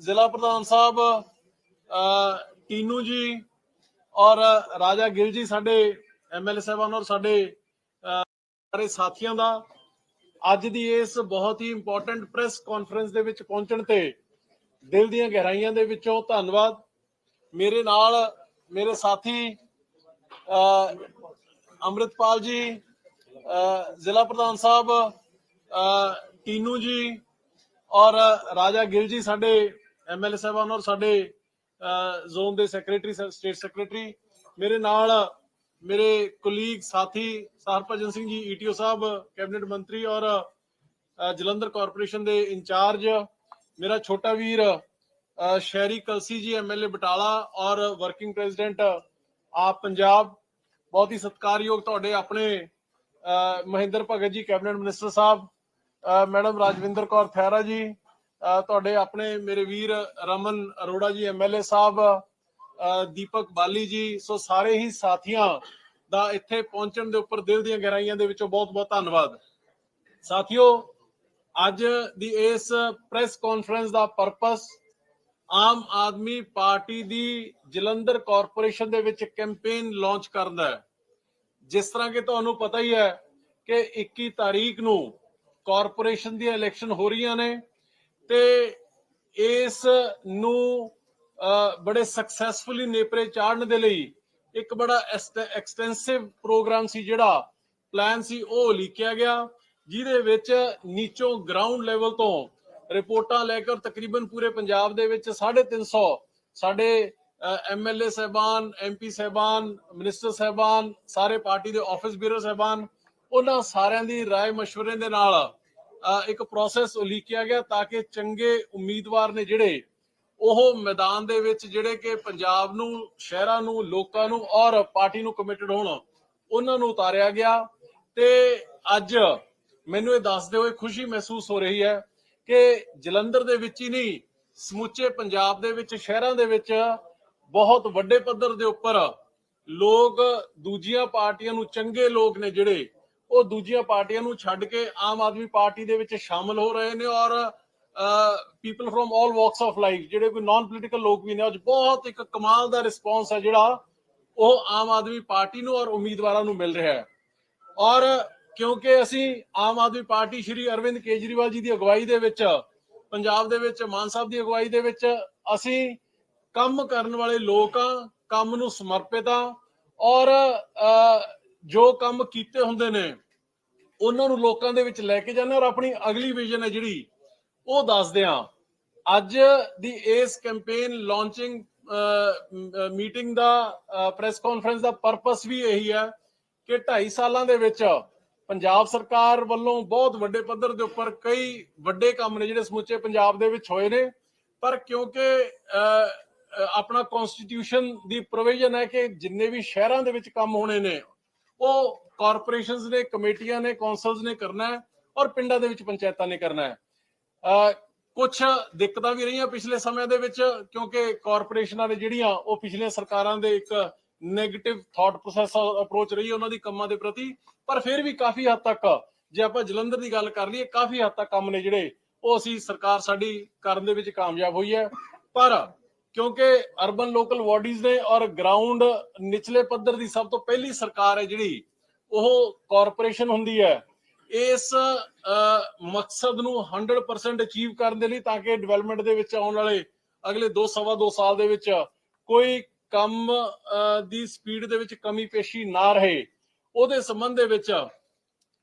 ਜ਼ਿਲ੍ਹਾ ਪ੍ਰਧਾਨ ਸਾਹਿਬ ਟੀਨੂ ਜੀ ਔਰ ਰਾਜਾ ਗਿੱਲ ਜੀ ਸਾਡੇ ਐਮਐਲਏ ਸਾਹਿਬਾਨ ਔਰ ਸਾਡੇ ਸਾਰੇ ਸਾਥੀਆਂ ਦਾ ਅੱਜ ਦੀ ਇਸ ਬਹੁਤ ਹੀ ਇੰਪੋਰਟੈਂਟ ਪ੍ਰੈਸ ਕਾਨਫਰੰਸ ਦੇ ਵਿੱਚ ਪਹੁੰਚਣ ਤੇ ਦਿਲ ਦੀਆਂ ਗਹਿਰਾਈਆਂ ਦੇ ਵਿੱਚੋਂ ਧੰਨਵਾਦ। ਮੇਰੇ ਨਾਲ ਮੇਰੇ ਸਾਥੀ ਅ, ਅੰਮ੍ਰਿਤਪਾਲ ਜੀ ਜ਼ਿਲ੍ਹਾ ਪ੍ਰਧਾਨ ਸਾਹਿਬ ਟੀਨੂ ਜੀ ਔਰ ਰਾਜਾ ਗਿਲ ਜੀ ਸਾਡੇ ਐਮਐਲਏ ਸਾਹਿਬਾਨ ਔਰ ਸਾਡੇ ਜ਼ੋਨ ਦੇ ਸੈਕਟਰੀ ਸਟੇਟ ਸੈਕਟਰੀ, ਮੇਰੇ ਨਾਲ ਮੇਰੇ ਕੁਲੀਗ ਸਾਥੀ ਸਰਪਜਨ ਸਿੰਘ ਜੀ ਈਟੀਓ ਸਾਹਿਬ, ਕੈਬਨਿਟ ਮੰਤਰੀ ਔਰ ਜਲੰਧਰ ਕਾਰਪੋਰੇਸ਼ਨ ਦੇ ਇੰਚਾਰਜ, ਮੇਰਾ ਛੋਟਾ ਵੀਰ ਸ਼ਹਿਰੀ ਕਲਸੀ ਜੀ ਐਮਐਲਏ ਬਟਾਲਾ ਔਰ ਵਰਕਿੰਗ ਪ੍ਰੈਜ਼ੀਡੈਂਟ, ਆਪ ਪੰਜਾਬ, ਬਹੁਤ ਹੀ ਸਤਿਕਾਰਯੋਗ ਤੁਹਾਡੇ ਆਪਣੇ Mahinder Bhagat ji, cabinet minister sahib madam Rajwinder Kaur Thaira ji ਤੁਹਾਡੇ ਆਪਣੇ ਮੇਰੇ ਵੀਰ ਰਮਨ ਅਰੋੜਾ ਜੀ ਐਮਐਲਏ ਸਾਹਿਬ ਦੀਪਕ ਬਾਲੀ ਜੀ, ਸੋ ਸਾਰੇ ਹੀ ਸਾਥੀਆਂ ਦਾ ਇੱਥੇ ਪਹੁੰਚਣ ਦੇ ਉੱਪਰ ਦਿਲ ਦੀਆਂ ਗਹਿਰਾਈਆਂ ਦੇ ਵਿੱਚੋਂ ਬਹੁਤ-ਬਹੁਤ ਧੰਨਵਾਦ। ਸਾਥੀਓ, ਅੱਜ ਦੀ ਇਸ ਪ੍ਰੈਸ ਕਾਨਫਰੰਸ ਦਾ ਪਰਪਸ ਆਮ ਆਦਮੀ ਪਾਰਟੀ ਦੀ ਜਲੰਧਰ ਕਾਰਪੋਰੇਸ਼ਨ ਦੇ ਵਿੱਚ ਕੈਂਪੇਨ ਲਾਂਚ ਕਰਨ ਦਾ ਹੈ। ਜਿਸ ਤਰ੍ਹਾਂ ਕਿ ਤੁਹਾਨੂੰ ਪਤਾ ਹੀ ਹੈ ਕਿ 21 ਤਾਰੀਖ ਨੂੰ ਕਾਰਪੋਰੇਸ਼ਨ ਦੀਆਂ ਇਲੈਕਸ਼ਨ ਹੋ ਰਹੀਆਂ ਨੇ। ਤੇ ਇਸ ਨੂੰ ਅਹ, ਬੜੇ ਸਕਸੈਸਫੁਲੀ ਨੇਪਰੇ ਚਾੜਨ ਦੇ ਲਈ ਇੱਕ ਬੜਾ ਐਕਸਟੈਂਸਿਵ ਪ੍ਰੋਗਰਾਮ ਸੀ ਜਿਹੜਾ ਪਲਾਨ ਸੀ ਉਹ ਲਿਖਿਆ ਗਿਆ ਜਿਹਦੇ ਵਿੱਚ ਨੀਚੋਂ ਗਰਾਊਂਡ ਲੈਵਲ ਤੋਂ ਰਿਪੋਰਟਾਂ ਲੈ ਕੇ ਔਰ ਤਕਰੀਬਨ ਪੂਰੇ ਪੰਜਾਬ ਦੇ ਵਿੱਚ 350 ਸਾਡੇ ਐਮਐਲਏ ਸਹਿਬਾਨ ਐਮਪੀ ਸਹਿਬਾਨ ਮਿਨਿਸਟਰ ਸਹਿਬਾਨ ਸਾਰੇ ਪਾਰਟੀ ਦੇ ਆਫਿਸ ਬਿਊਰੋ ਸਹਿਬਾਨ ਉਹਨਾਂ ਸਾਰਿਆਂ ਦੀ رائے مشورے ਦੇ ਨਾਲ ਅ, ਇੱਕ ਪ੍ਰੋਸੈਸ ਉਲੀਕਿਆ ਗਿਆ ਤਾਂ ਕਿ ਚੰਗੇ ਉਮੀਦਵਾਰ ਨੇ ਜਿਹੜੇ ਉਹ ਮੈਦਾਨ ਦੇ ਵਿੱਚ ਜਿਹੜੇ ਕਿ ਪੰਜਾਬ ਨੂੰ, ਸ਼ਹਿਰਾਂ ਨੂੰ, ਲੋਕਾਂ ਨੂੰ ਔਰ ਪਾਰਟੀ ਨੂੰ ਕਮਿਟਡ ਹੋਣ, ਉਹਨਾਂ ਨੂੰ ਉਤਾਰਿਆ ਗਿਆ। ਤੇ ਅੱਜ ਮੈਨੂੰ ਇਹ ਦੱਸਦੇ ਹੋਏ ਖੁਸ਼ੀ ਮਹਿਸੂਸ ਹੋ ਰਹੀ ਹੈ ਕਿ ਜਲੰਧਰ ਦੇ ਵਿੱਚ ਹੀ ਨਹੀਂ, ਸਮੁੱਚੇ ਪੰਜਾਬ ਦੇ ਵਿੱਚ, ਸ਼ਹਿਰਾਂ ਦੇ ਵਿੱਚ ਬਹੁਤ ਵੱਡੇ ਪੱਧਰ ਦੇ ਉੱਪਰ ਲੋਕ ਦੂਜੀਆਂ ਪਾਰਟੀਆਂ ਨੂੰ ਚੰਗੇ ਲੋਕ ਨੇ ਜਿਹੜੇ ਉਹ ਦੂਜੀਆਂ ਪਾਰਟੀਆਂ ਨੂੰ ਛੱਡ ਕੇ ਆਮ ਆਦਮੀ ਪਾਰਟੀ ਦੇ ਵਿੱਚ ਸ਼ਾਮਲ ਹੋ ਰਹੇ ਨੇ ਔਰ people from 올 walks of life ਜਿਹੜੇ ਕੋਈ ਨਾਨ ਪੋਲੀਟੀਕਲ ਲੋਕ ਵੀ ਨੇ ਅੱਜ ਬਹੁਤ ਇੱਕ ਕਮਾਲ ਦਾ ਰਿਸਪੌਂਸ ਹੈ ਜਿਹੜਾ ਉਹ ਆਮ ਆਦਮੀ ਪਾਰਟੀ ਨੂੰ ਔਰ ਉਮੀਦਵਾਰਾਂ ਨੂੰ ਮਿਲ ਰਿਹਾ ਹੈ। ਔਰ ਕਿਉਂਕਿ ਅਸੀਂ ਆਮ ਆਦਮੀ ਪਾਰਟੀ ਸ਼੍ਰੀ ਅਰਵਿੰਦ ਕੇਜਰੀਵਾਲ ਜੀ ਦੀ ਅਗਵਾਈ ਦੇ ਵਿੱਚ ਪੰਜਾਬ ਦੇ ਵਿੱਚ ਮਾਨ ਸਾਹਿਬ ਦੀ ਅਗਵਾਈ ਦੇ ਵਿੱਚ ਅਸੀਂ ਕੰਮ ਕਰਨ ਵਾਲੇ ਲੋਕ ਆ ਕੰਮ ਨੂੰ ਸਮਰਪਿਤ ਆ ਔਰ ਅਹ, ਜੋ ਕੰਮ ਕੀਤੇ ਹੁੰਦੇ ਨੇ ਉਹਨਾਂ ਨੂੰ ਲੋਕਾਂ ਦੇ ਵਿੱਚ ਲੈ ਕੇ ਜਾਂਦੇ ਔਰ ਆਪਣੀ ਅਗਲੀ ਵਿਜ਼ਨ ਹੈ ਜਿਹੜੀ ਉਹ ਦੱਸਦੇ ਆ ਅੱਜ ਦੀ ਇਸ ਕੈਂਪੇਨ ਲਾਂਚਿੰਗ ਮੀਟਿੰਗ ਦਾ ਪ੍ਰੈਸ ਕਾਨਫਰੰਸ ਦਾ ਪਰਪਸ ਵੀ ਇਹੀ ਹੈ ਕਿ 2.5 ਸਾਲਾਂ ਦੇ ਵਿੱਚ ਪੰਜਾਬ ਸਰਕਾਰ ਵੱਲੋਂ ਬਹੁਤ ਵੱਡੇ ਪੱਧਰ ਦੇ ਉੱਪਰ ਕਈ ਵੱਡੇ ਕੰਮ ਨੇ ਜਿਹੜੇ ਸਮੁੱਚੇ ਪੰਜਾਬ ਦੇ ਵਿੱਚ ਹੋਏ ਨੇ ਪਰ ਕਿਉਂਕਿ ਅਹ, ਆਪਣਾ ਕਨਸਟੀਟਿਊਸ਼ਨ ਦੀ ਪ੍ਰੋਵੀਜ਼ਨ ਹੈ ਕਿ ਜਿੰਨੇ ਵੀ ਸ਼ਹਿਰਾਂ ਦੇ ਵਿੱਚ ਕੰਮ ਹੋਣੇ ਨੇ ਉਹ ਕਾਰਪੋਰੇਸ਼ਨਸ ਨੇ ਕਮੇਟੀਆਂ ਨੇ ਕੌਂਸਲਸ ਨੇ ਕਰਨਾ ਹੈ ਔਰ ਪਿੰਡਾਂ ਦੇ ਵਿੱਚ ਪੰਚਾਇਤਾਂ ਨੇ ਕਰਨਾ ਹੈ। ਅਹ, ਕੁਝ ਦਿੱਕਤਾਂ ਵੀ ਰਹੀਆਂ ਪਿਛਲੇ ਸਮੇਂ ਦੇ ਵਿੱਚ ਕਿਉਂਕਿ ਕਾਰਪੋਰੇਸ਼ਨਾਂ ਨੇ ਜਿਹੜੀਆਂ ਉਹ ਪਿਛਲੀਆਂ ਸਰਕਾਰਾਂ ਦੇ ਇੱਕ 네ਗੇਟਿਵ ਥਾਟ ਪ੍ਰੋਸੈਸ ਅਪਰੋਚ ਰਹੀ ਹੈ ਉਹਨਾਂ ਦੀ ਕੰਮਾਂ ਦੇ ਪ੍ਰਤੀ ਪਰ ਫਿਰ ਵੀ ਕਾਫੀ ਹੱਦ ਤੱਕ ਜੇ ਆਪਾਂ ਜਲੰਧਰ ਦੀ ਗੱਲ ਕਰ ਲਈਏ ਕਾਫੀ ਹੱਦ ਤੱਕ ਕੰਮ ਨੇ ਜਿਹੜੇ ਉਹ ਅਸੀਂ ਸਰਕਾਰ ਸਾਡੀ ਕਰਨ ਦੇ ਵਿੱਚ ਕਾਮਯਾਬ ਹੋਈ ਹੈ। ਪਰ ਕਿਉਂਕਿ ਅਰਬਨ ਲੋਕਲ ਬਾਡੀਜ਼ ਨੇ ਔਰ ਗਰਾਊਂਡ ਨਿਚਲੇ ਪੱਧਰ ਦੀ ਸਭ ਤੋਂ ਪਹਿਲੀ ਸਰਕਾਰ ਹੈ ਜਿਹੜੀ, ਉਹ ਕਾਰਪੋਰੇਸ਼ਨ ਹੁੰਦੀ ਹੈ। ਇਸ ਮਕਸਦ ਨੂੰ 100% ਅਚੀਵ ਕਰਨ ਦੇ ਲਈ ਤਾਂ ਕਿ ਡਿਵੈਲਪਮੈਂਟ ਦੇ ਵਿੱਚ ਆਉਣ ਵਾਲੇ ਅਗਲੇ 2 ਸਵਾ 2 ਸਾਲ ਦੇ ਵਿੱਚ ਕੋਈ ਕੰਮ ਦੀ ਸਪੀਡ ਦੇ ਵਿੱਚ ਕਮੀ ਪੇਸ਼ੀ ਨਾ ਰਹੇ। ਉਹਦੇ ਸੰਬੰਧ ਦੇ ਵਿੱਚ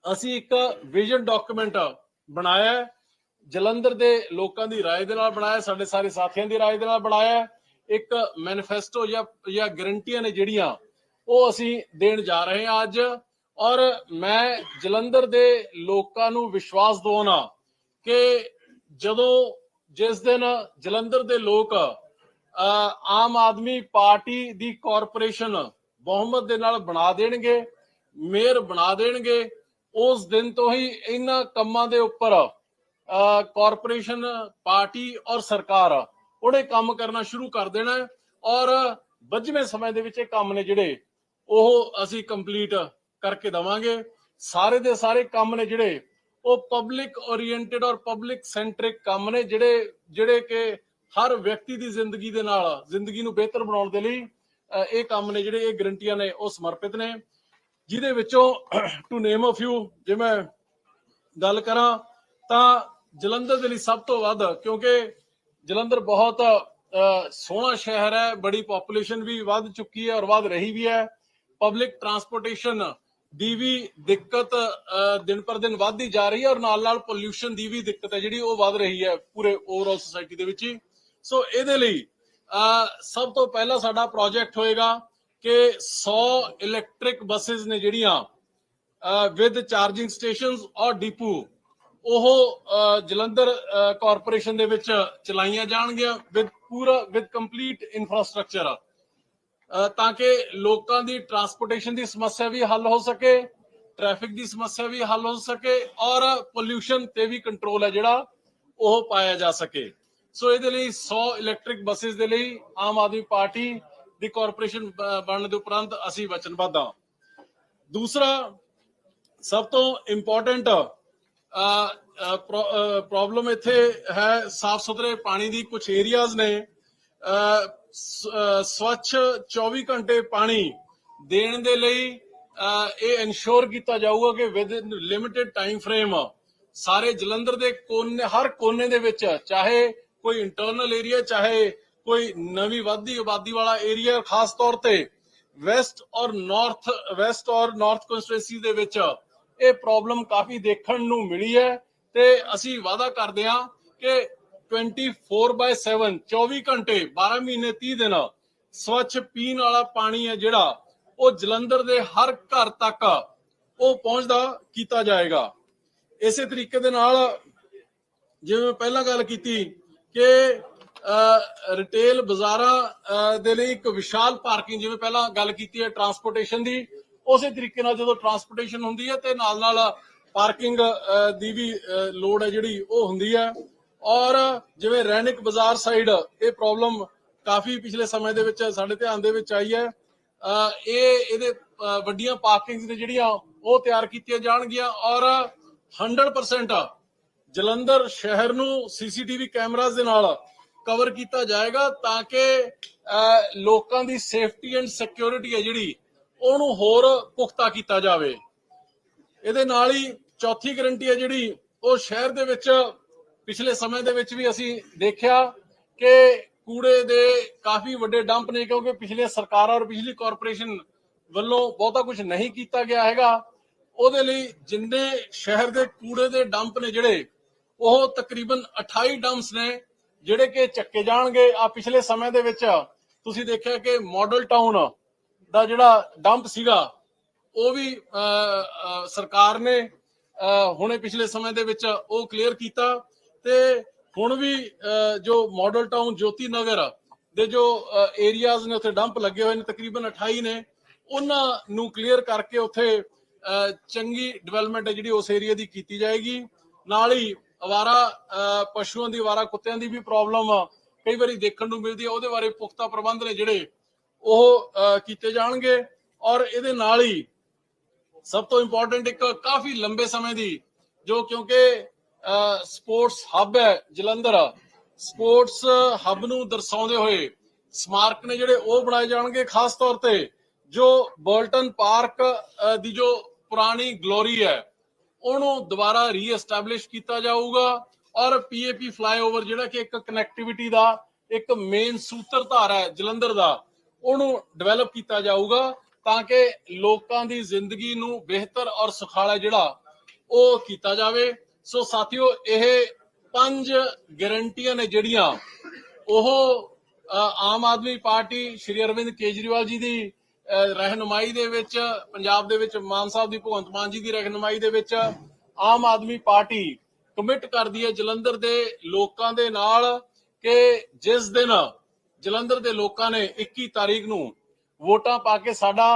ਅਸੀਂ ਇੱਕ ਵਿਜ਼ਨ ਡਾਕੂਮੈਂਟ ਬਣਾਇਆ ਜਲੰਧਰ ਦੇ ਲੋਕਾਂ ਦੀ رائے ਦੇ ਨਾਲ ਬਣਾਇਆ ਹੈ, ਸਾਡੇ ਸਾਰੇ ਸਾਥੀਆਂ ਦੀ رائے ਦੇ ਨਾਲ ਬਣਾਇਆ ਹੈ। ਇੱਕ ਮੈਨੀਫੈਸਟੋ ਜਾਂ ਜਾਂ ਗਰੰਟੀਆਂ ਨੇ ਜਿਹੜੀਆਂ ਉਹ ਅਸੀਂ ਦੇਣ ਜਾ ਰਹੇ ਹਾਂ ਅੱਜ ਔਰ ਮੈਂ ਜਲੰਧਰ ਦੇ ਲੋਕਾਂ ਨੂੰ ਵਿਸ਼ਵਾਸ ਦਿਵਾਉਣਾ ਕਿ ਜਦੋਂ ਜਿਸ ਦਿਨ ਜਲੰਧਰ ਦੇ ਲੋਕ ਅਹ, ਆਮ ਆਦਮੀ ਪਾਰਟੀ ਦੀ ਕਾਰਪੋਰੇਸ਼ਨ ਬਹੁਮਤ ਦੇ ਨਾਲ ਬਣਾ ਦੇਣਗੇ ਮੇਅਰ ਬਣਾ ਦੇਣਗੇ ਉਸ ਦਿਨ ਤੋਂ ਹੀ ਇਹਨਾਂ ਕੰਮਾਂ ਦੇ ਉੱਪਰ ਅਹ, ਕਾਰਪੋਰੇਸ਼ਨ ਪਾਰਟੀ ਔਰ ਸਰਕਾਰ ਉਹਨੇ ਕੰਮ ਕਰਨਾ ਸ਼ੁਰੂ ਕਰ ਦੇਣਾ ਔਰ ਵੱਜਵੇਂ ਸਮੇਂ ਦੇ ਵਿੱਚ ਇਹ ਕੰਮ ਨੇ ਜਿਹੜੇ ਉਹ ਅਸੀਂ ਕੰਪਲੀਟ ਕਰਕੇ ਦਵਾਂਗੇ। ਸਾਰੇ ਦੇ ਸਾਰੇ ਕੰਮ ਨੇ ਜਿਹੜੇ ਉਹ ਪਬਲਿਕ ਓਰੀਐਂਟਡ ਔਰ ਪਬਲਿਕ ਸੈਂਟਰਿਕ ਕੰਮ ਨੇ ਜਿਹੜੇ ਜਿਹੜੇ ਕਿ ਹਰ ਵਿਅਕਤੀ ਦੀ ਜ਼ਿੰਦਗੀ ਦੇ ਨਾਲ, ਜ਼ਿੰਦਗੀ ਨੂੰ ਬਿਹਤਰ ਬਣਾਉਣ ਦੇ ਲਈ ਇਹ ਕੰਮ ਨੇ ਜਿਹੜੇ, ਇਹ ਗਰੰਟੀਆਂ ਨੇ ਉਹ ਸਮਰਪਿਤ ਨੇ। ਜਿਹਦੇ ਵਿੱਚੋਂ ਟੂ ਨੇਮ ਅ ਯੂ ਜੇ ਮੈਂ ਗੱਲ ਕਰਾਂ ਤਾਂ ਜਲੰਧਰ ਦੇ ਲਈ ਸਭ ਤੋਂ ਵੱਧ, ਕਿਉਂਕਿ ਜਲੰਧਰ ਬਹੁਤ ਸੋਹਣਾ ਸ਼ਹਿਰ ਹੈ, ਬੜੀ ਪੋਪੂਲੇਸ਼ਨ ਵੀ ਵੱਧ ਚੁੱਕੀ ਹੈ ਔਰ ਵੱਧ ਰਹੀ ਵੀ ਹੈ। ਪਬਲਿਕ ਟਰਾਂਸਪੋਰਟੇਸ਼ਨ ਦੀ ਵੀ ਦਿੱਕਤ ਦਿਨ ਪਰ ਦਿਨ ਵੱਧਦੀ ਜਾ ਰਹੀ ਹੈ ਔਰ ਨਾਲ ਨਾਲ ਪੋਲਿਊਸ਼ਨ ਦੀ ਵੀ ਦਿੱਕਤ ਹੈ ਜਿਹੜੀ ਉਹ ਵੱਧ ਰਹੀ ਹੈ ਪੂਰੇ ਓਵਰਆਲ ਸੋਸਾਇਟੀ ਦੇ ਵਿੱਚ ਹੀ। ਸੋ ਇਹਦੇ ਲਈ ਸਭ ਤੋਂ ਪਹਿਲਾਂ ਸਾਡਾ ਪ੍ਰੋਜੈਕਟ ਹੋਏਗਾ ਕਿ 100 ਇਲੈਕਟ੍ਰਿਕ ਬੱਸਸ ਨੇ ਜਿਹੜੀਆਂ ਵਿਦ ਚਾਰਜਿੰਗ ਸਟੇਸ਼ਨਸ ਔਰ ਡਿਪੂ ਉਹ ਜਲੰਧਰ ਕਾਰਪੋਰੇਸ਼ਨ ਦੇ ਵਿੱਚ ਚਲਾਈਆਂ ਜਾਣਗੀਆਂ ਵਿਦ ਪੂਰਾ ਵਿਦ ਕੰਪਲੀਟ ਇਨਫਰਾਸਟ੍ਰਕਚਰ ਤਾਂ ਕਿ ਲੋਕਾਂ ਦੀ ਟਰਾਂਸਪੋਰਟੇਸ਼ਨ ਦੀ ਸਮੱਸਿਆ ਵੀ ਹੱਲ ਹੋ ਸਕੇ ਟ੍ਰੈਫਿਕ ਦੀ ਸਮੱਸਿਆ ਵੀ ਹੱਲ ਹੋ ਸਕੇ ਔਰ ਪੋਲਿਊਸ਼ਨ ਤੇ ਵੀ ਕੰਟਰੋਲ ਹੈ ਜਿਹੜਾ ਉਹ ਪਾਇਆ ਜਾ ਸਕੇ। ਸੋ ਇਹਦੇ ਲਈ 100 ਇਲੈਕਟ੍ਰਿਕ ਬੱਸਸ ਦੇ ਲਈ ਆਮ ਆਦਮੀ ਪਾਰਟੀ ਦੀ ਕਾਰਪੋਰੇਸ਼ਨ ਬਣਨ ਦੇ ਉਪਰੰਤ ਅਸੀਂ ਵਚਨਬੱਧ ਹਾਂ। ਦੂਸਰਾ, ਸਭ ਤੋਂ ਇੰਪੋਰਟੈਂਟ ਪ੍ਰੋਬਲਮ ਇੱਥੇ ਹੈ ਸਾਫ਼ ਸੁਥਰੇ ਪਾਣੀ ਦੀ ਕੁਝ ਏਰੀਆਜ਼ ਨੇ। ਸਵੱਛ 24 ਘੰਟੇ ਪਾਣੀ ਦੇਣ ਦੇ ਲਈ ਇਹ ਇਨਸ਼ੋਰ ਕੀਤਾ ਜਾਊਗਾ ਕਿ ਵਿਦ ਲਿਮਿਟਿਡ ਟਾਈਮ ਫਰੇਮ ਸਾਰੇ ਜਲੰਧਰ ਦੇ ਕੋਨੇ, ਹਰ ਕੋਨੇ ਦੇ ਵਿੱਚ, ਚਾਹੇ ਕੋਈ ਇੰਟਰਨਲ ਏਰੀਆ ਚਾਹੇ ਕੋਈ ਨਵੀਂ ਵਾਧੀ ਆਬਾਦੀ ਵਾਲਾ ਏਰੀਆ ਖਾਸ ਤੌਰ ਤੇ ਵੈਸਟ ਔਰ ਨਾਰਥ ਵੈਸਟ ਔਰ ਨਾਰਥ ਕਨਸਟੀਟੂਐਂਸੀ ਦੇ ਵਿੱਚ ਇਹ ਪ੍ਰੋਬਲਮ ਕਾਫੀ ਦੇਖਣ ਨੂੰ ਮਿਲੀ ਹੈ ਤੇ ਅਸੀਂ ਵਾਅਦਾ ਕਰਦੇ ਹਾਂ ਕਿ 24/7 24 ਘੰਟੇ 12 ਮਹੀਨੇ 30 ਦਿਨ ਸਵੱਛ ਪੀਣ ਵਾਲਾ ਪਾਣੀ ਹੈ ਜਿਹੜਾ ਉਹ ਜਲੰਧਰ ਦੇ ਹਰ ਘਰ ਤੱਕ ਉਹ ਪਹੁੰਚਦਾ ਕੀਤਾ ਜਾਏਗਾ। ਇਸੇ ਤਰੀਕੇ ਦੇ ਨਾਲ ਜਿਵੇਂ ਪਹਿਲਾਂ ਗੱਲ ਕੀਤੀ ਕਿ ਰਿਟੇਲ ਬਾਜ਼ਾਰਾਂ ਅਹ, ਦੇ ਲਈ ਇੱਕ ਵਿਸ਼ਾਲ ਪਾਰਕਿੰਗ ਜਿਵੇਂ ਪਹਿਲਾਂ ਗੱਲ ਕੀਤੀ ਹੈ ਟਰਾਂਸਪੋਰਟੇਸ਼ਨ ਦੀ ਉਸੇ ਤਰੀਕੇ ਨਾਲ ਜਦੋਂ ਟਰਾਂਸਪੋਰਟੇਸ਼ਨ ਹੁੰਦੀ ਹੈ ਤੇ ਨਾਲ ਨਾਲ ਪਾਰਕਿੰਗ ਦੀ ਵੀ ਲੋੜ ਹੈ ਜਿਹੜੀ, ਉਹ ਹੁੰਦੀ ਹੈ। ਔਰ ਜਿਵੇਂ ਰੈਨਿਕ ਬਾਜ਼ਾਰ ਸਾਈਡ ਇਹ ਪ੍ਰੋਬਲਮ ਕਾਫੀ ਪਿਛਲੇ ਸਮੇਂ ਦੇ ਵਿੱਚ ਸਾਡੇ ਧਿਆਨ ਦੇ ਵਿੱਚ ਆਈ ਹੈ। ਇਹ, ਇਹਦੇ ਵੱਡੀਆਂ ਪਾਰਕਿੰਗਸ ਨੇ ਜਿਹੜੀਆਂ, ਉਹ ਤਿਆਰ ਕੀਤੀਆਂ ਜਾਣਗੀਆਂ। ਔਰ 100% ਜਲੰਧਰ ਸ਼ਹਿਰ ਨੂੰ ਸੀਸੀਟੀਵੀ ਕੈਮਰਾਜ਼ ਦੇ ਨਾਲ ਕਵਰ ਕੀਤਾ ਜਾਏਗਾ ਤਾਂ ਕਿ ਲੋਕਾਂ ਦੀ ਸੇਫਟੀ ਐਂਡ ਸਿਕਿਉਰਿਟੀ ਹੈ ਜਿਹੜੀ ਉਹਨੂੰ ਹੋਰ ਪੁਖਤਾ ਕੀਤਾ ਜਾਵੇ। ਇਹਦੇ ਨਾਲ ਹੀ ਚੌਥੀ ਗਰੰਟੀ ਹੈ ਜਿਹੜੀ, ਉਹ ਸ਼ਹਿਰ ਦੇ ਵਿੱਚ ਪਿਛਲੇ ਸਮੇਂ ਦੇ ਵਿੱਚ ਵੀ ਅਸੀਂ ਦੇਖਿਆ ਕਿ ਕੂੜੇ ਦੇ ਕਾਫੀ ਵੱਡੇ ਡੰਪ ਨੇ, ਕਿਉਂਕਿ ਪਿਛਲੇ ਸਰਕਾਰਾਂ ਔਰ ਪਿਛਲੀ ਕਾਰਪੋਰੇਸ਼ਨ ਵੱਲੋਂ ਬਹੁਤਾ ਕੁਝ ਨਹੀਂ ਕੀਤਾ ਗਿਆ ਹੈਗਾ। ਉਹਦੇ ਲਈ ਜਿੰਨੇ ਸ਼ਹਿਰ ਦੇ ਕੂੜੇ ਦੇ ਡੰਪ ਨੇ ਜਿਹੜੇ, ਉਹ ਤਕਰੀਬਨ 28 ਡੰਪਸ ਨੇ, ਜਿਹੜੇ ਕਿ ਚੱਕੇ ਜਾਣਗੇ। ਆ ਪਿਛਲੇ ਸਮੇਂ ਦੇ ਵਿੱਚ ਤੁਸੀਂ ਦੇਖਿਆ ਕਿ ਮਾਡਲ ਟਾਊਨ ਦਾ ਜਿਹੜਾ ਡੰਪ ਸੀਗਾ, ਉਹ ਵੀ ਸਰਕਾਰ ਨੇ ਹੁਣੇ ਪਿਛਲੇ ਸਮੇਂ ਦੇ ਵਿੱਚ ਉਹ ਕਲੀਅਰ ਕੀਤਾ ਤੇ ਹੁਣ ਵੀ ਜੋ ਮਾਡਲ ਟਾਊਨ ਜੋਤੀ ਨਗਰ ਦੇ ਜੋ ਏਰੀਆਜ਼ ਨੇ ਉੱਥੇ ਡੰਪ ਲੱਗੇ ਹੋਏ ਨੇ, ਤਕਰੀਬਨ 28 ਨੇ, ਉਹਨਾਂ ਨੂੰ ਕਲੀਅਰ ਕਰਕੇ ਉੱਥੇ ਚੰਗੀ ਡਿਵੈਲਪਮੈਂਟ ਹੈ ਜਿਹੜੀ ਉਸ ਏਰੀਆ ਦੀ ਕੀਤੀ ਜਾਏਗੀ। ਨਾਲ ਹੀ ਅਵਾਰਾ ਪਸ਼ੂਆਂ ਦੀ, ਅਵਾਰਾ ਕੁੱਤਿਆਂ ਦੀ ਵੀ ਪ੍ਰੋਬਲਮ ਕਈ ਵਾਰੀ ਦੇਖਣ ਨੂੰ ਮਿਲਦੀ ਹੈ। ਉਹਦੇ ਬਾਰੇ ਪੁਖਤਾ ਪ੍ਰਬੰਧ ਨੇ ਜਿਹੜੇ ਉਹ ਕੀਤੇ ਜਾਣਗੇ ਔਰ ਇਹਦੇ ਨਾਲ ਹੀ ਸਭ ਤੋਂ ਇੰਪੋਰਟੈਂਟ ਇੱਕ ਕਾਫੀ ਲੰਬੇ ਸਮੇਂ ਦੀ ਜੋ ਕਿਉਂਕਿ ਸਪੋਰਟਸ ਹੱਬ ਹੈ ਜਲੰਧਰ ਸਪੋਰਟਸ ਹੱਬ ਨੂੰ ਦਰਸਾਉਂਦੇ ਹੋਏ ਸਮਾਰਕ ਨੇ ਜਿਹੜੇ ਉਹ ਬਣਾਏ ਜਾਣਗੇ ਖਾਸ ਤੌਰ ਤੇ ਜੋ ਬੋਲਟਨ ਪਾਰਕ ਦੀ ਜੋ ਪੁਰਾਣੀ ਗਲੋਰੀ ਹੈ, ਉਹਨੂੰ ਦੁਬਾਰਾ ਰੀਐਸਟੈਬਲਿਸ਼ ਕੀਤਾ ਜਾਊਗਾ ਔਰ ਪੀਏਪੀ ਫਲਾਈਓਵਰ ਜਿਹੜਾ ਕਿ ਇੱਕ ਕਨੈਕਟੀਵਿਟੀ ਦਾ ਇੱਕ ਮੇਨ ਸੂਤਰਧਾਰ ਹੈ ਜਲੰਧਰ ਦਾ ਉਹਨੂੰ ਡਿਵੈਲਪ ਕੀਤਾ ਜਾਊਗਾ ਤਾਂ ਕਿ ਲੋਕਾਂ ਦੀ ਜ਼ਿੰਦਗੀ ਨੂੰ ਬਿਹਤਰ ਔਰ ਸੁਖਾਲਾ ਜਿਹੜਾ ਉਹ ਕੀਤਾ ਜਾਵੇ। ਸੋ ਸਾਥੀਓ ਇਹ ਪੰਜ ਗਾਰੰਟੀਆਂ ਨੇ ਜਿਹੜੀਆਂ ਉਹ ਆਮ ਆਦਮੀ ਪਾਰਟੀ ਸ਼੍ਰੀ ਅਰਵਿੰਦ ਕੇਜਰੀਵਾਲ ਜੀ ਦੀ ਅ, ਰਹਿਨੁਮਾਈ ਦੇ ਵਿੱਚ ਪੰਜਾਬ ਦੇ ਵਿੱਚ ਮਾਨ ਸਾਹਿਬ ਦੀ ਭਗਵੰਤ ਮਾਨ ਜੀ ਦੀ ਰਹਿਨੁਮਾਈ ਦੇ ਵਿੱਚ ਆਮ ਆਦਮੀ ਪਾਰਟੀ ਕਮਿਟ ਕਰਦੀ ਹੈ ਜਲੰਧਰ ਦੇ ਲੋਕਾਂ ਦੇ ਨਾਲ ਕਿ ਜਿਸ ਦਿਨ ਜਲੰਧਰ ਦੇ ਲੋਕਾਂ ਨੇ 21 ਤਾਰੀਖ ਨੂੰ ਵੋਟਾਂ ਪਾ ਕੇ ਸਾਡਾ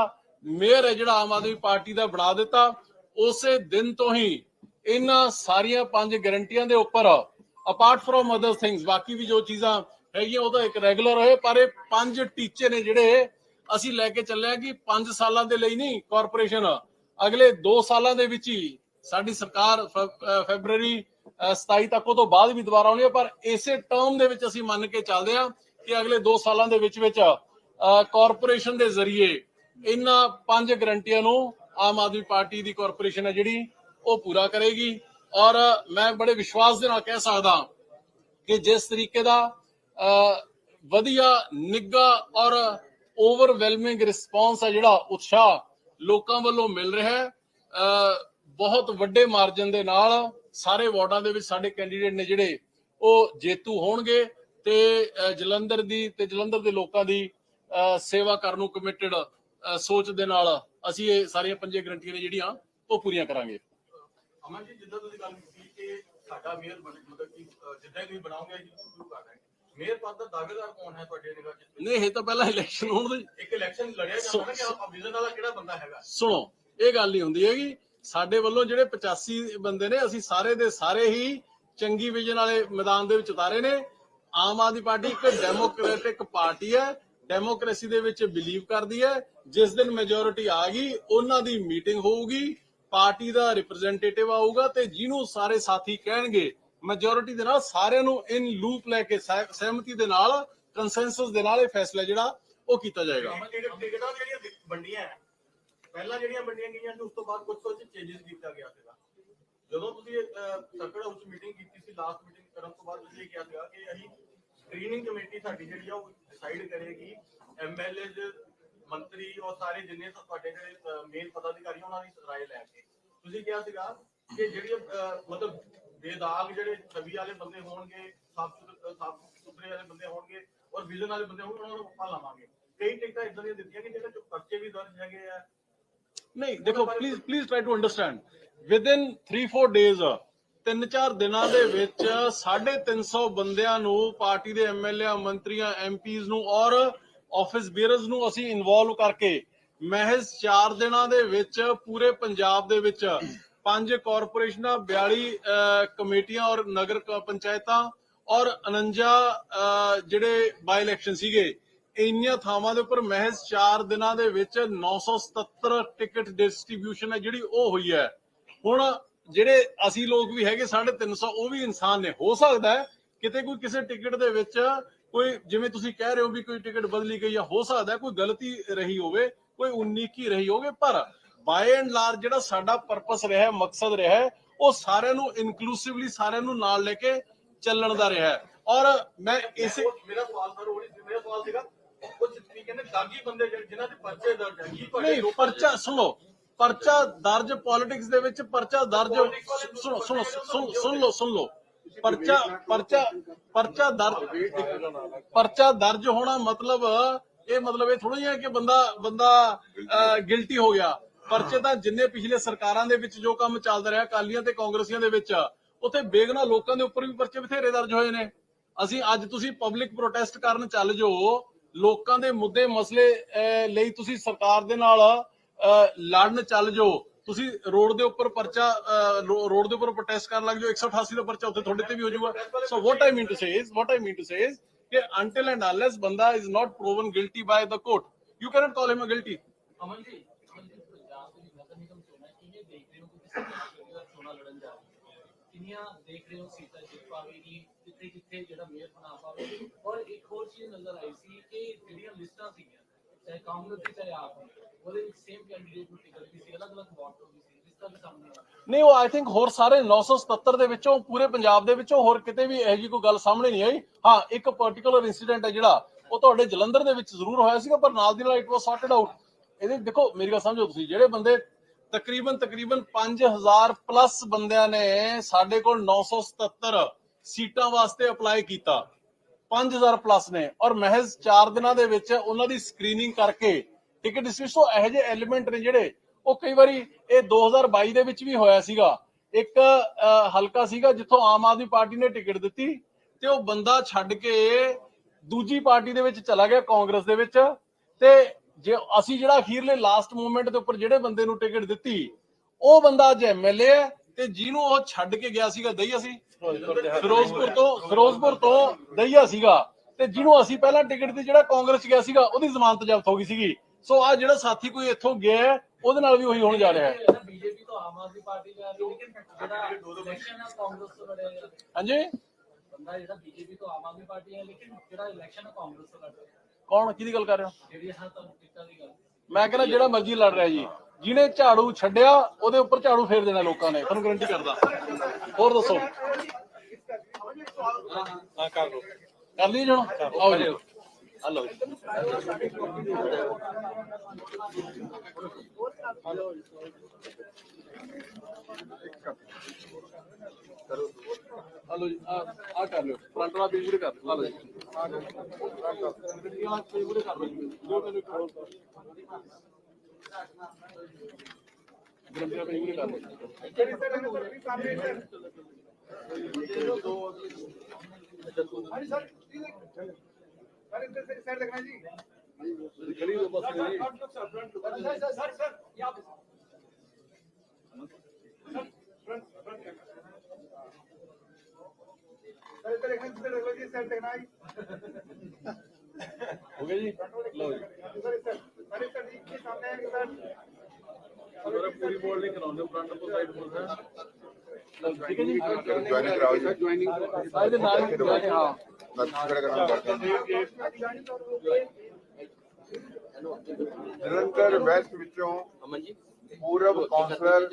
ਮੇਅਰ ਹੈ ਜਿਹੜਾ ਆਮ ਆਦਮੀ ਪਾਰਟੀ ਦਾ ਬਣਾ ਦਿੱਤਾ। ਉਸੇ ਦਿਨ ਤੋਂ ਹੀ ਇਹਨਾਂ ਸਾਰੀਆਂ ਪੰਜ ਗਾਰੰਟੀਆਂ ਦੇ ਉੱਪਰ ਅਪਾਰਟ ਫਰੋਮ ਅਦਰ ਥਿੰਗਸ ਬਾਕੀ ਵੀ ਜੋ ਚੀਜ਼ਾਂ ਹੈਗੀਆਂ ਉਹ ਤਾਂ ਇੱਕ ਰੈਗੂਲਰ ਹੋਏ, ਪਰ ਇਹ ਪੰਜ ਟੀਚੇ ਨੇ ਜਿਹੜੇ ਅਸੀਂ ਲੈ ਕੇ ਚੱਲੇ ਆ ਕਿ 5 ਸਾਲਾਂ ਦੇ ਲਈ ਨਹੀਂ ਕਾਰਪੋਰੇਸ਼ਨ ਅਗਲੇ 2 ਸਾਲਾਂ ਦੇ ਵਿੱਚ ਹੀ ਸਾਡੀ ਸਰਕਾਰ ਫੈ- ਅਹ 27 ਤੱਕ ਉਹ ਤੋਂ ਬਾਅਦ ਵੀ ਦੁਬਾਰਾ ਆਉਣੀ ਹੈ, ਪਰ ਇਸੇ ਟਰਮ ਦੇ ਵਿੱਚ ਅਸੀਂ ਮੰਨ ਕੇ ਚੱਲਦੇ ਹਾਂ ਕਿ ਅਗਲੇ 2 ਸਾਲਾਂ ਦੇ ਵਿੱਚ ਵਿੱਚ ਕਾਰਪੋਰੇਸ਼ਨ ਦੇ ਜ਼ਰੀਏ ਇਹਨਾਂ ਪੰਜ ਗਰੰਟੀਆਂ ਨੂੰ ਆਮ ਆਦਮੀ ਪਾਰਟੀ ਦੀ ਕਾਰਪੋਰੇਸ਼ਨ ਹੈ ਜਿਹੜੀ, ਉਹ ਪੂਰਾ ਕਰੇਗੀ। ਔਰ ਮੈਂ ਬੜੇ ਵਿਸ਼ਵਾਸ ਦੇ ਨਾਲ ਕਹਿ ਸਕਦਾ ਕਿ ਜਿਸ ਤਰੀਕੇ ਦਾ ਵਧੀਆ, ਨਿੱਘਾ ਔਰ ਓਵਰਵੈਲਮਿੰਗ ਰਿਸਪੌਂਸ ਹੈ ਜਿਹੜਾ ਉਤਸ਼ਾਹ ਲੋਕਾਂ ਵੱਲੋਂ ਮਿਲ ਰਿਹਾ ਹੈ ਬਹੁਤ ਵੱਡੇ ਮਾਰਜਨ ਦੇ ਨਾਲ ਸਾਰੇ ਵਾਰਡਾਂ ਦੇ ਵਿੱਚ ਸਾਡੇ ਕੈਂਡੀਡੇਟ ਨੇ ਜਿਹੜੇ, ਉਹ ਜੇਤੂ ਹੋਣਗੇ। ਤੇ ਜਲੰਧਰ ਦੀ ਤੇ ਜਲੰਧਰ ਦੇ ਲੋਕਾਂ ਦੀ ਸੇਵਾ ਕਰਨ ਨੂੰ ਕਮਿਟਡ ਸੋਚ ਦੇ ਨਾਲ ਅਸੀਂ ਇਹ ਸਾਰੀਆਂ ਪੰਜੇ ਗਰੰਟੀਆਂ ਨੇ ਜਿਹੜੀਆਂ ਉਹ ਪੂਰੀਆਂ ਕਰਾਂਗੇ। ਅਮਨ ਜੀ ਜਿੱਦਾਂ ਤੁਸੀਂ ਗੱਲ ਕੀਤੀ ਕਿ ਸਾਡਾ ਮੇਅਰ ਬਣੇ ਮਤਲਬ ਕਿ ਜਿੱਦਾਂ ਬਣਾਓਗੇ ਅਸੀਂ ਸ਼ੁਰੂ ਕਰ ਦਾਂਗੇ ਮੇਅਰ ਪਦ ਦਾ ਦਾਅਵੇਦਾਰ ਕੌਣ ਹੈ ਤੁਹਾਡੇ ਨਿਗਾਹ 'ਚ? ਨਹੀਂ ਇਹ ਤਾਂ ਪਹਿਲਾਂ ਇਲੈਕਸ਼ਨ ਹੋਣ ਦੇ। ਇੱਕ ਇਲੈਕਸ਼ਨ ਲੜਿਆ ਜਾਂਦਾ ਨਾ ਕਿ ਆ ਵਿਜ਼ਨ ਵਾਲਾ ਕਿਹੜਾ ਬੰਦਾ ਹੈਗਾ? ਸੁਣੋ ਇਹ ਗੱਲ ਨਹੀਂ ਹੁੰਦੀ ਹੈਗੀ। ਸਾਡੇ ਵੱਲੋਂ ਜਿਹੜੇ 85 ਬੰਦੇ ਨੇ ਅਸੀਂ ਸਾਰੇ ਦੇ ਸਾਰੇ ਹੀ ਚੰਗੀ ਵਿਜਨ ਵਾਲੇ ਮੈਦਾਨ ਦੇ ਵਿੱਚ ਉਤਾਰੇ ਨੇ। ਆਮ ਆਦਮੀ ਪਾਰਟੀ ਇੱਕ ਡੈਮੋਕ੍ਰੈਟਿਕ ਪਾਰਟੀ ਹੈ, ਡੈਮੋਕ੍ਰੇਸੀ ਦੇ ਵਿੱਚ ਬਿਲੀਵ ਕਰਦੀ ਹੈ। ਜਿਸ ਦਿਨ ਮੈਜੋਰਿਟੀ ਆ ਗਈ, ਉਹਨਾਂ ਦੀ ਮੀਟਿੰਗ ਹੋਊਗੀ, ਪਾਰਟੀ ਦਾ ਰਿਪਰੈਜ਼ੈਂਟੇਟਿਵ ਆਊਗਾ ਤੇ ਜਿਹਨੂੰ ਸਾਰੇ ਸਾਥੀ ਕਹਿਣਗੇ ਮੈਜੋਰਿਟੀ ਦੇ ਨਾਲ ਸਾਰਿਆਂ ਨੂੰ ਇਨ ਲੂਪ ਲੈ ਕੇ ਸਹਿਮਤੀ ਦੇ ਨਾਲ ਕੰਸੈਂਸਸ ਦੇ ਨਾਲ ਇਹ ਫੈਸਲਾ ਜਿਹੜਾ, ਉਹ ਕੀਤਾ ਜਾਏਗਾ। ਟਿਕਟਾਂ ਜਿਹੜੀਆਂ ਵੰਡੀਆਂ ਪਹਿਲਾਂ ਜਿਹੜੀਆਂ ਵੰਡੀਆਂ ਗਈਆਂ ਸੀ, ਉਸ ਤੋਂ ਬਾਅਦ ਕੁਝ ਕੁਝ ਚੇਂਜਸ ਕੀਤਾ ਗਿਆ ਸੀਗਾ। ਜਦੋਂ ਤੁਸੀਂ ਸਰਕਟ ਹਾਊਸ ਮੀਟਿੰਗ ਕੀਤੀ ਸੀ ਲਾਸਟ ਕਰਨ ਤੋਂ ਬਾਅਦ ਤੁਸੀਂ ਕਿਹਾ ਸੀਗਾ ਕਿ ਅਸੀਂ ਸਕਰੀਨਿੰਗ ਕਮੇਟੀ ਸਾਡੀ ਜਿਹੜੀ ਆ ਉਹ ਡਿਸਾਈਡ ਕਰੇਗੀ ਐਮਐਲਏ ਦੇ ਮੰਤਰੀ ਔਰ ਸਾਰੇ ਜਿੰਨੇ ਤੁਹਾਡੇ ਜਿਹੜੇ ਮੇਨ ਪਦਾਧਿਕਾਰੀ ਉਹਨਾਂ ਦੀ ਰਾਏ ਲੈ ਕੇ ਤੁਸੀਂ ਕਿਹਾ ਸੀਗਾ ਕਿ ਜਿਹੜੀ ਮਤਲਬ ਬੇਦਾਗ ਜਿਹੜੇ ਛਵੀ ਵਾਲੇ ਬੰਦੇ ਹੋਣਗੇ ਸਾਫ ਸਾਫ ਸੁਥਰੇ ਵਾਲੇ ਬੰਦੇ ਹੋਣਗੇ ਔਰ ਵਿਜ਼ਨ ਵਾਲੇ ਬੰਦੇ ਹੋਣਗੇ ਉਹਨਾਂ ਨੂੰ ਆਪਾਂ ਲਾਵਾਂਗੇ ਕਈ ਟਿਕਟਾਂ ਇਦਾਂ ਦੀਆਂ ਦਿੱਤੀਆਂ ਕਿ ਜਿਹੜੇ ਪਰਚੇ ਵੀ ਦਰਜ ਹੈਗੇ ਆ नहीं देखो please please try to understand within three four days 3-4 ਦਿਨਾਂ ਦੇ ਵਿੱਚ 350 ਬੰਦਿਆਂ ਨੂੰ ਪਾਰਟੀ ਦੇ ਐਮਐਲਏ ਮੰਤਰੀਆਂ ਐਮਪੀਜ਼ ਨੂੰ ਔਰ ਆਫਿਸ ਬੀਅਰਸ ਨੂੰ ਅਸੀਂ ਇਨਵੋਲਵ ਕਰਕੇ ਮਹਿਜ਼ 4 ਦਿਨਾਂ ਦੇ ਵਿੱਚ ਪੂਰੇ ਪੰਜਾਬ ਦੇ ਵਿੱਚ ਪੰਜ ਕਾਰਪੋਰੇਸ਼ਨਾਂ 42 ਕਮੇਟੀਆਂ ਔਰ ਨਗਰ ਪੰਚਾਇਤਾਂ ਔਰ 49 ਜਿਹੜੇ ਬਾਈ ਇਲੈਕਸ਼ਨ ਸੀਗੇ, ਇੰਨੀਆਂ ਥਾਵਾਂ ਦੇ ਉੱਪਰ ਮਹਿਜ਼ ਚਾਰ ਦਿਨਾਂ ਦੇ ਵਿੱਚ 977 ਟਿਕਟ ਡਿਸਟ੍ਰੀਬਿਊਸ਼ਨ ਹੈ ਜਿਹੜੀ ਉਹ ਹੋਈ ਹੈ। ਹੁਣ ਜਿਹੜੇ ਅਸੀਂ ਲੋਕ ਵੀ ਹੈਗੇ 350 ਉਹ ਵੀ ਇਨਸਾਨ ਨੇ ਹੋ ਸਕਦਾ ਹੈ ਕਿਤੇ ਕੋਈ ਕਿਸੇ ਟਿਕਟ ਦੇ ਵਿੱਚ ਕੋਈ ਜਿਵੇਂ ਤੁਸੀਂ ਕਹਿ ਰਹੇ ਹੋ ਵੀ ਕੋਈ ਟਿਕਟ ਬਦਲੀ ਗਈ ਆ ਹੋ ਸਕਦਾ ਕੋਈ ਗਲਤੀ ਰਹੀ ਹੋਵੇ ਕੋਈ 19 ਕੀ ਰਹੀ ਹੋਵੇ ਪਰ ਬਾਈ ਐਂਡ ਲਾਰਜ ਜਿਹੜਾ ਸਾਡਾ ਪਰਪਸ ਰਿਹਾ ਮਕਸਦ ਰਿਹਾ ਉਹ ਸਾਰਿਆਂ ਨੂੰ ਇਨਕਲੂਸਿਵਲੀ ਸਾਰਿਆਂ ਨੂੰ ਨਾਲ ਲੈ ਕੇ ਚੱਲਣ ਦਾ ਰਿਹਾ। ਔਰ ਮੈਂ ਇਸੇ ਮੇਰਾ ਸਵਾਲ ਸਰ ਉਹ ਮੇਰਾ ਸਵਾਲ ਸੀਗਾ ਕੁਝ ਕੀ ਕਹਿੰਦੇ ਦਾਗੀ ਬੰਦੇ ਜਿਹੜੇ ਜਿਨ੍ਹਾਂ ਦੇ ਪਰਚੇ ਦਰਜ ਹੈ ਕੀ ਪਰਚਾ ਸੁਣੋ ਪਰਚਾ ਦਰਜ ਪੋਲਿਟਿਕਸ ਦੇ ਵਿੱਚ ਪਰਚਾ ਦਰਜ ਸੁਣੋ ਸੁਣੋ, ਸੁਣ ਸੁਣ ਲਓ ਸੁਣ ਲਓ। ਪਰਚਾ ਪਰਚਾ ਪਰਚਾ ਦਰਜ ਪਰਚਾ ਦਰਜ ਹੋਣਾ ਮਤਲਬ, ਇਹ ਮਤਲਬ ਇਹ ਥੋੜਾ ਜਿਹਾ ਕਿ ਬੰਦਾ ਬੰਦਾ ਗਿਲਟੀ ਹੋ ਗਿਆ। ਪਰਚੇ ਤਾਂ ਜਿੰਨੇ ਪਿਛਲੇ ਸਰਕਾਰਾਂ ਦੇ ਵਿੱਚ ਜੋ ਕੰਮ ਚੱਲਦਾ ਰਿਹਾ ਕਾਲੀਆਂ ਤੇ ਕਾਂਗਰਸੀਆਂ ਦੇ ਵਿੱਚ, ਉੱਥੇ ਬੇਗਨਾ ਲੋਕਾਂ ਦੇ ਉੱਪਰ ਵੀ ਪਰਚੇ ਬਥੇਰੇ ਦਰਜ ਹੋਏ ਨੇ। ਅਸੀਂ ਅੱਜ ਤੁਸੀਂ ਪਬਲਿਕ ਪ੍ਰੋਟੈਸਟ ਕਰਨ ਚੱਲ ਜਾਓ, ਲੋਕਾਂ ਦੇ ਮੁੱਦੇ, ਮਸਲੇ ਲਈ ਤੁਸੀਂ ਸਰਕਾਰ ਦੇ ਨਾਲ ਲੜਨ ਚੱਲ ਜਾਓ। ਤੁਸੀਂ ਰੋਡ ਦੇ ਉੱਪਰ ਪਰਚਾ ਅਹ, ਰੋ- ਰੋਡ ਦੇ ਉੱਪਰ ਪ੍ਰੋਟੈਸਟ ਕਰਨ ਲੱਗ ਜਾਓ। 188 ਦਾ ਪਰਚਾ ਉੱਥੇ ਤੁਹਾਡੇ ਤੇ ਵੀ ਹੋ ਜਾਊਗਾ। So what I mean to say is what I mean to say is ਕਿ until and unless ਬੰਦਾ is not proven guilty by the court you cannot call him a guilty Aman ji Aman ji Punjab ਦੇ ਨਗਰ ਨਿਗਮ ਚੋਣਾਂ ਕਿਵੇਂ ਦੇਖ ਰਹੇ ਹੋ ਕਿ ਕਿਸੇ ਦਾ ਚੋਣਾਂ ਲੜਨ ਜਾ ਰਹੀ ਹੈ ਕਿੰਨੀਆਂ ਦੇਖ ਰਹੇ ਹੋ ਸੀਟਾਂ ਜਿੱਤ ਪਾਵੇਗੀ ਕਿੱਥੇ ਕਿੱਥੇ ਜਿਹੜਾ ਮੇਅਰ ਬਣਾ ਪਾਵੇਗੀ? ਔਰ ਇੱਕ ਹੋਰ ਚੀਜ਼ ਨਜ਼ਰ ਆਈ ਸੀ ਕਿ ਜਿਹੜੀਆਂ ਲਿਸਟਾਂ ਸੀਗੀਆਂ ਚਾਹੇ ਕਾਂਗਰਸ ਦੀ, ਚਾਹੇ ਆਪ ਉਹਦੇ ਵਿੱਚ ਸੇਮ ਕੈਂਡੀਡੇਟ ਨੂੰ ਟਿਕਟ ਦੀ ਸੀ, ਅਲੱਗ-ਅਲੱਗ ਵਾਰਡ ਤੋਂ ਵੀ ਸੀ ਲਿਸਟਾਂ ਦੇ ਸਾਹਮਣੇ ਆ। ਨਹੀਂ, ਉਹ ਆਈ ਥਿੰਕ ਹੋਰ ਸਾਰੇ 977 ਦੇ ਵਿੱਚੋਂ, ਪੂਰੇ ਪੰਜਾਬ ਦੇ ਵਿੱਚੋਂ ਹੋਰ ਕਿਤੇ ਵੀ ਇਹੋ ਜਿਹੀ ਕੋਈ ਗੱਲ ਸਾਹਮਣੇ ਨਹੀਂ ਆਈ। ਹਾਂ, ਇੱਕ ਪਾਰਟਿਕੂਲਰ ਇਨਸੀਡੈਂਟ ਹੈ ਜਿਹੜਾ, ਉਹ ਤੁਹਾਡੇ ਜਲੰਧਰ ਦੇ ਵਿੱਚ ਜ਼ਰੂਰ ਹੋਇਆ ਸੀਗਾ, ਪਰ ਨਾਲ ਦੀ ਨਾਲ ਇਟ ਵਾਸ ਸੌਰਟਡ ਆਊਟ ਇਹਦੇ, ਦੇਖੋ, ਮੇਰੀ ਗੱਲ ਸਮਝੋ ਤੁਸੀਂ, ਜਿਹੜੇ ਬੰਦੇ ਤਕਰੀਬਨ ਤਕਰੀਬਨ 5000 ਪਲੱਸ ਬੰਦਿਆਂ ਨੇ ਸਾਡੇ ਕੋਲ 977 ਸੀਟਾਂ ਵਾਸਤੇ ਅਪਲਾਈ ਕੀਤਾ। 5000 ਪਲੱਸ ਨੇ। ਔਰ ਮਹਿਜ਼ 4 ਦਿਨਾਂ ਦੇ ਵਿੱਚ ਉਹਨਾਂ ਦੀ ਸਕਰੀਨਿੰਗ ਕਰਕੇ ਟਿਕਟ ਡਿਸਟ੍ਰਿਬਿਊਸ਼ਨ ਤੋਂ ਇਹੋ ਜਿਹੇ ਐਲੀਮੈਂਟ ਨੇ ਜਿਹੜੇ, ਉਹ ਕਈ ਵਾਰੀ ਇਹ 2022 ਦੇ ਵਿੱਚ ਵੀ ਹੋਇਆ ਸੀਗਾ। ਇੱਕ ਹਲਕਾ ਸੀਗਾ ਜਿੱਥੋਂ ਆਮ ਆਦਮੀ ਪਾਰਟੀ ਨੇ ਟਿਕਟ ਦਿੱਤੀ ਤੇ ਉਹ ਬੰਦਾ ਛੱਡ ਕੇ ਦੂਜੀ ਪਾਰਟੀ ਦੇ ਵਿੱਚ ਚਲਾ ਗਿਆ ਕਾਂਗਰਸ ਦੇ ਵਿੱਚ। ਤੇ ਜੇ ਅਸੀਂ ਜਿਹੜਾ ਅਖੀਰਲੇ ਲਾਸਟ ਮੂਮੈਂਟ ਦੇ ਉੱਪਰ ਜਿਹੜੇ ਬੰਦੇ ਨੂੰ ਟਿਕਟ ਦਿੱਤੀ, ਉਹ ਬੰਦਾ ਅੱਜ ਐਮਐਲਏ ਹੈ ਤੇ ਜਿਹਨੂੰ ਉਹ ਛੱਡ ਕੇ ਗਿਆ ਸੀਗਾ ਦਈ ਅਸੀਂ। ਫਿਰੋਜ਼ਪੁਰ ਤੋਂ ਫਿਰੋਜ਼ਪੁਰ ਤੋਂ ਦਈਆ ਸੀਗਾ ਤੇ ਜਿਹਨੂੰ ਅਸੀਂ ਪਹਿਲਾਂ ਟਿਕਟ ਤੇ ਜਿਹੜਾ ਕਾਂਗਰਸ ਗਿਆ ਸੀਗਾ, ਉਹਦੀ ਜ਼ਮਾਨਤ ਜ਼ਬਤ ਹੋ ਗਈ ਸੀਗੀ। ਸੋ ਆ ਜਿਹੜਾ ਸਾਥੀ ਕੋਈ ਇੱਥੋਂ ਗਿਆ ਉਹਦੇ ਨਾਲ ਵੀ ਉਹੀ ਹੋਣ ਜਾ ਰਿਹਾ ਹੈ। ਬੀਜੇਪੀ ਤੋਂ ਆਮ ਆਦਮੀ ਪਾਰਟੀ ਜਾ ਰਹੀ ਹੈ ਜਿਹੜਾ ਕਾਂਗਰਸ ਤੋਂ ਲੜਿਆ ਹਾਂਜੀ? ਬੰਦਾ ਜਿਹੜਾ ਬੀਜੇਪੀ ਤੋਂ ਆਮ ਆਦਮੀ ਪਾਰਟੀ ਹੈ ਲੇਕਿਨ ਜਿਹੜਾ ਇਲੈਕਸ਼ਨ ਹੈ ਕਾਂਗਰਸ ਤੋਂ ਲੜ ਰਿਹਾ ਕੌਣ? ਕਿਹਦੀ ਗੱਲ ਕਰ ਰਹੇ ਹੋ? ਜਿਹੜੀ ਹਾਂ ਤੁਹਾਨੂੰ ਟਿਕਟਾਂ ਦੀ ਗੱਲ ਮੈਂ ਕਹਿੰਦਾ ਜਿਹੜਾ ਮਰਜ਼ੀ ਲੜ ਰਿਹਾ ਜੀ। ਜਿਹਨੇ ਝਾੜੂ ਛੱਡਿਆ, ਉਹਦੇ ਉੱਪਰ ਝਾੜੂ ਫੇਰ ਦੇਣਾ ਲੋਕਾਂ ਨੇ। ਤੁਹਾਨੂੰ ਗਰੰਟੀ ਕਰਦਾ। ਹੋਰ ਦੱਸੋ? ਹਾਂ, ਕਰ ਲਓ। ਕਰ ਲਈ ਜਣ? ਆਓ ਜੀ। ਆ ਲਓ ਹਲੋ ਜੀ। ਆ ਆ ਕਰ ਲਿਓ। ਫਰੰਟ ਵਾਲਾ ਪੇਜ ਪੂਰੇ ਕਰ ਲਓ ਹਲੋ ਜੀ। ਆ ਕਰ ਗੱਡੀ ਵਾਲਾ ਪੇਜ ਪੂਰੇ ਕਰ ਲਓ ਜੋ ਮੈਨੂੰ ਕਰੋ ਹੋ ਬਸ ਜੀ ਹੋ ਗਿਆ ਜੀ ਲਓ ਜੀ ਅਗਰ ਪੂਰੀ ਆਉਂਦੇ ਫਰੰਟ ਤੋਂ ਸਾਈਡ ਤੋਂ ਹੈ? ਠੀਕ ਹੈ ਜੀ। ਜੁਆਇਨਿੰਗ ਕਰਾਓ ਜੀ। ਜੁਆਇਨਿੰਗ ਸਾਰੇ ਦੇ ਨਾਲ ਜੁਆਇਨਿੰਗ ਹਾਂ। ਲੱਗ ਖੜਾ ਕਰਨਾ ਪੜਦਾ ਨਿਰੰਤਰ ਵੈਸਟ ਵਿੱਚੋਂ ਅਮਨ ਜੀ ਪੂਰਬ ਕੌਂਸਲਰ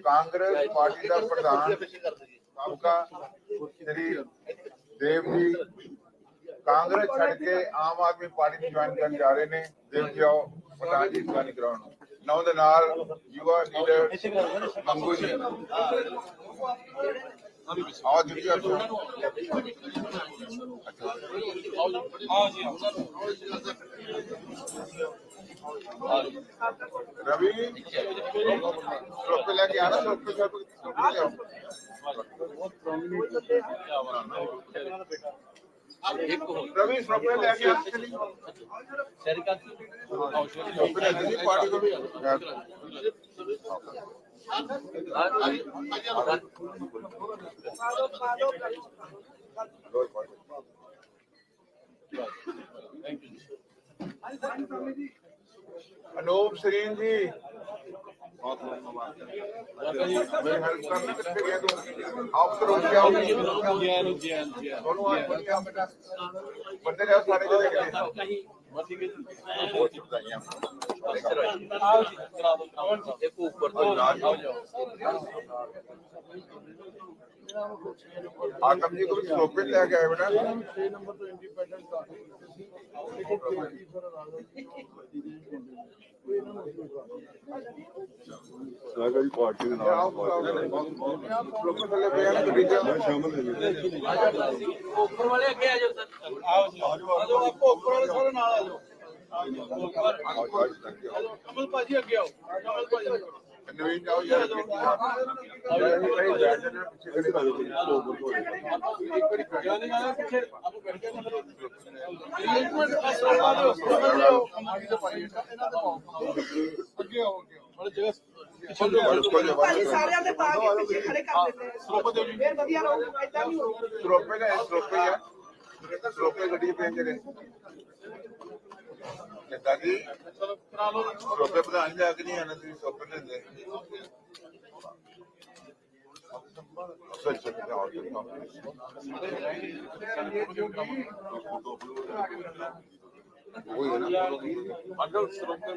ਕਾਂਗਰਸ ਪਾਰਟੀ ਦਾ ਪ੍ਰਧਾਨ ਸਾਬਕਾ ਸ੍ਰੀ ਦੇਵ ਜੀ ਕਾਂਗਰਸ ਛੱਡ ਕੇ ਆਮ ਆਦਮੀ ਪਾਰਟੀ ਜੁਆਇਨ ਕਰਨ ਜਾ ਰਹੇ ਨੇ। ਦੇਵ ਜੀ ਆਓ ਪ੍ਰਧਾਨ ਜੀ ਜੁਆਇਨ ਕਰਾਉਣ ਨੌ ਦੇ ਨਾਲ ਯੁਵਾ ਲੀਡਰ ਮੰਗੂ ਜੀ ਆਓ ਜੀ ਆਓ ਜੀ। ਰਵੀ ਰੋਪੇ ਲੈ ਕੇ ਆਣਾ ਰੋਪੇ ਸਾਹਿਬ ਰੋਪੇ ਲੈ ਆਓ ਬਹੁਤ ਪ੍ਰੋਮਿਨੈਂਟ ਹੈ ਆਵਾਰਾ ਨਾ लेके आ श्लोक पे लेके नहीं पार्टी को भी अनूप सरीन जी बहुत बहुत मुबारक मेरी हेल्प करना कितने गए तुम आप तो रुक जाओ रुक जाओ दोनों आज बन गया बेटा। बंदे जाओ सारे के देखे बहुत शुक्रिया आपको देखो ऊपर तो राज हो जाओ आकम जी को भी सोपे ले गए बेटा छह नंबर तो इंडिपेंडेंट था ਸਾਗਰ ਦੀ ਪਾਰਟੀ ਦੇ ਨਾਲ ਉੱਪਰ ਵਾਲੇ ਅੱਗੇ ਆ ਜਾਓ ਸਰ। ਆਓ ਜੀ। ਆਜੋ ਆਪਕੋ ਉੱਪਰ ਵਾਲੇ ਸਾਰੇ ਨਾਲ ਆ ਜਾਓ। ਕਮਲ ਭਾਜੀ ਅੱਗੇ ਆਓ। ਕਮਲ ਭਾਜੀ ਨਵੀਨ ਜਾਓ ਯਾਰ ਸਾਰਿਆਂ ਦੇ ਪਾ ਕੇ ਪਿੱਛੇ ਖੜੇ ਕਰ ਦਿੰਦੇ ਆ। ਫਿਰ ਵਧੀਆ ਰਹੂਗਾ ਇਦਾਂ ਨਹੀਂ ਹੋਊਗਾ ਸਰੋਪੇ ਦਾ ਸਰੋਪੇ ਆ। ਸਰੋਪੇ ਗੱਡੀ ਪੈਂਦੇ ਨੇ ਲੱਗਾ ਕਿ ਸੋਪੇ ਪ੍ਰਧਾਨ ਜਾ ਕੇ ਨਹੀਂ ਆਣਾ ਤੁਸੀਂ ਸੋਪੇ ਲੈਂਦੇ। ਸੋਚ ਸਕਦੇ ਹੋ ਉਹ ਹੀ ਨਾ। ਅੰਦਰ ਸਰੋਪੇ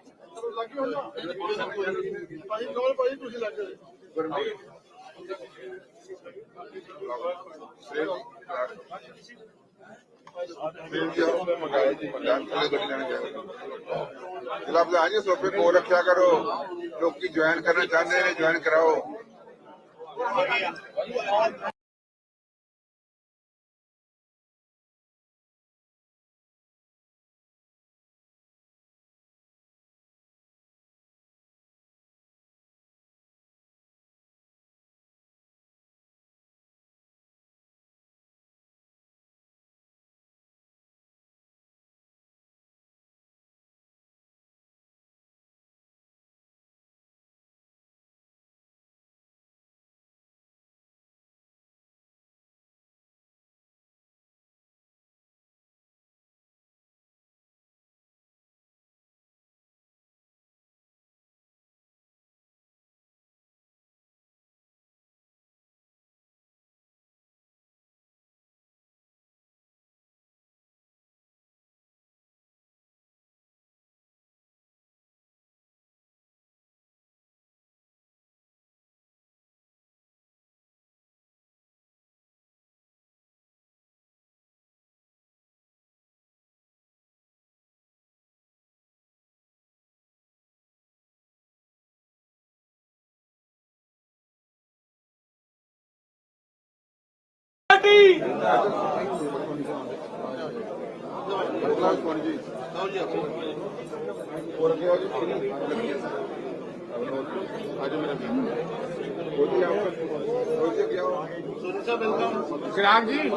करे कोई नहीं ਲਓ ਜੀ ਹੋ ਗਿਆ ਇੱਕ ਮਿੰਟ ਕਰਾ ਦਿਓ सर ज्वाइन कराने जान गया ਆਓ ਜੀ ਆਓ ਭਾਈ ਕਮਲ ਭਾਈ ਤੁਸੀਂ ਲੱਗ ਜਾਓ ਜਨਾਬ ਜੀ ਸੋਫੇ ਕੋਲ ਰੱਖਿਆ ਕਰੋ ਲੋਕੀ ਜੁਆਇਨ ਕਰਨਾ ਚਾਹੁੰਦੇ ਨੇ ਜੁਆਇਨ ਕਰਾਓ ਪਾਰਟੀ ਸ਼ਰਾਬ ਜੀ।